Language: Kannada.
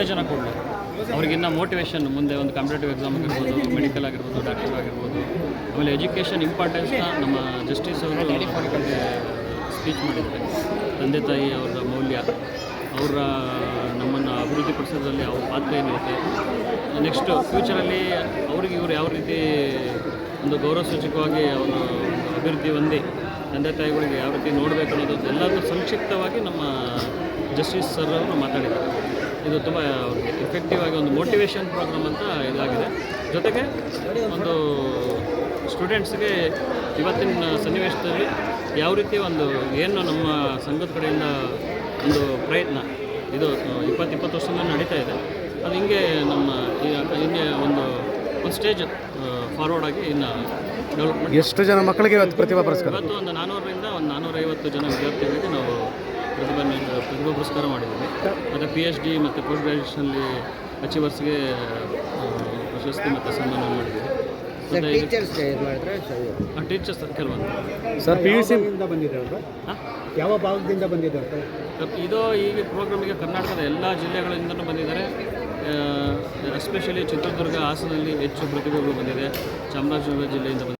ಉತ್ತೇಜನ ಕೊಡಲಿ. ಅವ್ರಿಗಿನ್ನ ಮೋಟಿವೇಶನ್ ಮುಂದೆ ಒಂದು ಕಾಂಪಿಟೇಟಿವ್ ಎಕ್ಸಾಮ್ ಆಗಿರ್ಬೋದು ಮೆಡಿಕಲ್ ಆಗಿರ್ಬೋದು ಡಾಕ್ಟರ್ ಆಗಿರ್ಬೋದು. ಆಮೇಲೆ ಎಜುಕೇಷನ್ ಇಂಪಾರ್ಟೆನ್ಸ್ನ ನಮ್ಮ ಜಸ್ಟಿಸ್ ಅವರು ಸ್ಪೀಚ್ ಮಾಡಿದ್ದಾರೆ. ತಂದೆ ತಾಯಿ ಅವರ ಮೌಲ್ಯ, ಅವರ ನಮ್ಮನ್ನು ಅಭಿವೃದ್ಧಿಪಡಿಸೋದ್ರಲ್ಲಿ ಅವ್ರ ಪಾತ್ರ ಏನಿರುತ್ತೆ ನೆಕ್ಸ್ಟು ಫ್ಯೂಚರಲ್ಲಿ ಅವ್ರಿಗೆ ಇವರು ಯಾವ ರೀತಿ ಒಂದು ಗೌರವ ಸೂಚಕವಾಗಿ ಅವರು ಅಭಿವೃದ್ಧಿ ಹೊಂದಿ, ತಂದೆ ತಾಯಿಗಳಿಗೆ ಯಾವ ರೀತಿ ನೋಡಬೇಕು ಅನ್ನೋದು ಎಲ್ಲದೂ ಸಂಕ್ಷಿಪ್ತವಾಗಿ ನಮ್ಮ ಜಸ್ಟಿಸ್ ಸರ್ ಅವರು ಮಾತಾಡಿದ್ದಾರೆ. ಇದು ತುಂಬ ಎಫೆಕ್ಟಿವ್ ಆಗಿ ಒಂದು ಮೋಟಿವೇಶನ್ ಪ್ರೋಗ್ರಾಮ್ ಅಂತ ಇದಾಗಿದೆ. ಜೊತೆಗೆ ಒಂದು ಸ್ಟೂಡೆಂಟ್ಸ್ಗೆ ಇವತ್ತಿನ ಸನ್ನಿವೇಶದಲ್ಲಿ ಯಾವ ರೀತಿ ಒಂದು ಏನು ನಮ್ಮ ಸಂಘದ ಕಡೆಯಿಂದ ಒಂದು ಪ್ರಯತ್ನ ಇದು ಇಪ್ಪತ್ತು ಇಪ್ಪತ್ತು ವರ್ಷದಿಂದ ನಡೀತಾ ಇದೆ ಅದು ಹಿಂಗೆ ನಮ್ಮ ಈ- ಹಿಂಗೆ ಒಂದು ಒಂದು ಸ್ಟೇಜ್ ಫಾರ್ವರ್ಡ್ ಆಗಿ ಇನ್ನು ಡೆವಲಪ್ಮೆಂಟ್ ಎಷ್ಟು ಜನ ಮಕ್ಕಳಿಗೆ ಇವತ್ತು ಪ್ರತಿಭಾ ಪುರಸ್ಕಾರ? ಇವತ್ತು ಒಂದು ನಾನ್ನೂರರಿಂದ ಒಂದು ನಾನ್ನೂರೈವತ್ತು ಜನ ವಿದ್ಯಾರ್ಥಿಗಳಿಗೆ ನಾವು ಪ್ರತಿಭಾ ಪ್ರತಿಭಾ ಪುರಸ್ಕಾರ ಮಾಡಿದ್ದೀನಿ. ಮತ್ತು ಪಿ ಎಚ್ ಡಿ ಮತ್ತು ಪೋಸ್ಟ್ ಗ್ರಾಜುಯೇಷನಲ್ಲಿ ಅಚೀವರ್ಸ್ಗೆ ಪ್ರಶಸ್ತಿ ಮತ್ತು ಸನ್ಮಾನ ಮಾಡಿದ್ದೀನಿ. ಟೀಚರ್ಸ್ ಕೆಲವೊಂದು ಸರ್. ಪಿ ಯು ಸಿ ಬಂದಿದ್ದಾರೆ ಅಂತ. ಯಾವ ಭಾಗದಿಂದ ಬಂದಿದ್ದಾರೆ ಇದು ಈಗ ಪ್ರೋಗ್ರಾಮಿಗೆ ಕರ್ನಾಟಕದ ಎಲ್ಲ ಜಿಲ್ಲೆಗಳಿಂದಲೂ ಬಂದಿದ್ದಾರೆ. ಎಸ್ಪೆಷಲಿ ಚಿತ್ರದುರ್ಗ ಹಾಸನಲ್ಲಿ ಹೆಚ್ಚು ಪ್ರತಿಭೆಗಳು ಬಂದಿದೆ. ಚಾಮರಾಜನಗರ ಜಿಲ್ಲೆಯಿಂದ ಬಂದಿದೆ